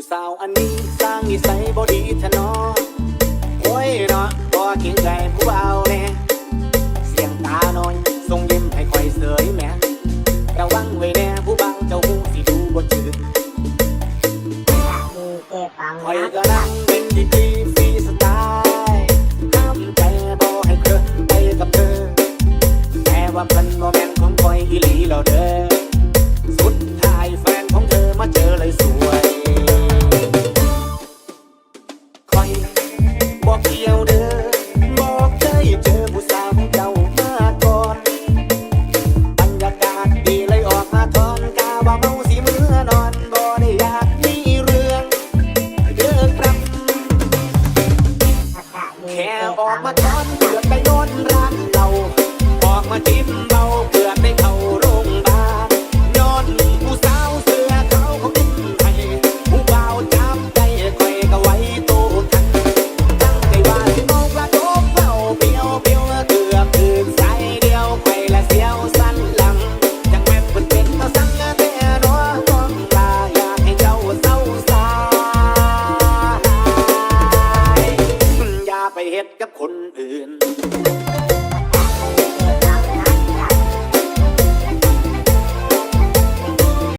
ผู้สาวอันนี้สร้างนิสัยบ่ดีทะนอโอ้ยเนาะบ่เก่งใจผู้เอาแน่เสียงตาน้อยทรงยิ้มให้คอยเสยแม่ระวังไว้แน่ผู้บังเจ้าผู้สิดูบ่จืดคอยก็นั่ง แค่ออกมาทอนเดือดไป ไปเฮ็ดกับคนอื่น